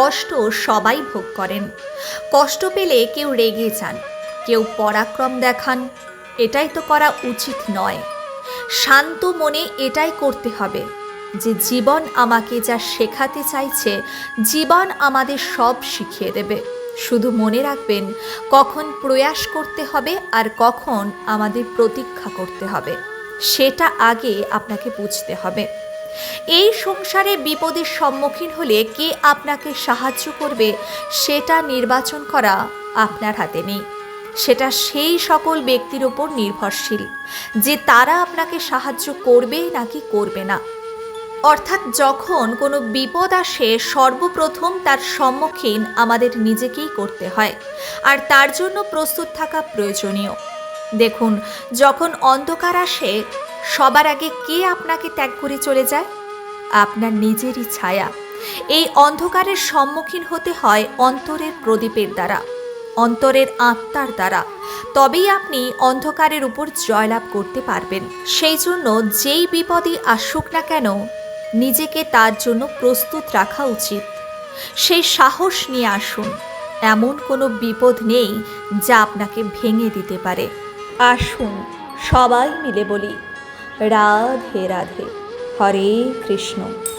কষ্ট সবাই ভোগ করেন। কষ্ট পেলে কেউ রেগে যান, কেউ পরাক্রম দেখান, এটাই তো করা উচিত নয়। শান্ত মনে এটাই করতে হবে যে জীবন আমাকে যা শেখাতে চাইছে, জীবন আমাদের সব শিখিয়ে দেবে। শুধু মনে রাখবেন, কখন প্রয়াস করতে হবে আর কখন আমাদের প্রতীক্ষা করতে হবে। সেটা আগে আপনাকে বুঝতে হবে। এই সংসারে বিপদের সম্মুখীন হলে কে আপনাকে সাহায্য করবে সেটা নির্বাচন করা আপনার হাতে নেই। সেটা সেই সকল ব্যক্তির ওপর নির্ভরশীল, যে তারা আপনাকে সাহায্য করবে নাকি করবে না। অর্থাৎ যখন কোনো বিপদ আসে, সর্বপ্রথম তার সম্মুখীন আমাদের নিজেকেই করতে হয়, আর তার জন্য প্রস্তুত থাকা প্রয়োজনীয়। দেখুন, যখন অন্ধকার আসে সবার আগে কে আপনাকে ত্যাগ করে চলে যায়? আপনার নিজেরই ছায়া। এই অন্ধকারের সম্মুখীন হতে হয় অন্তরের প্রদীপের দ্বারা, অন্তরের আত্মার দ্বারা। তবেই আপনি অন্ধকারের উপর জয়লাভ করতে পারবেন। সেই জন্য যেই বিপদই আসুক না কেন, নিজেকে তার জন্য প্রস্তুত রাখা উচিত। সেই সাহস নিয়ে আসুন। এমন কোনো বিপদ নেই যা আপনাকে ভেঙে দিতে পারে। আসুন, সবাই মিলে বলি রাধে রাধে। হরে কৃষ্ণ।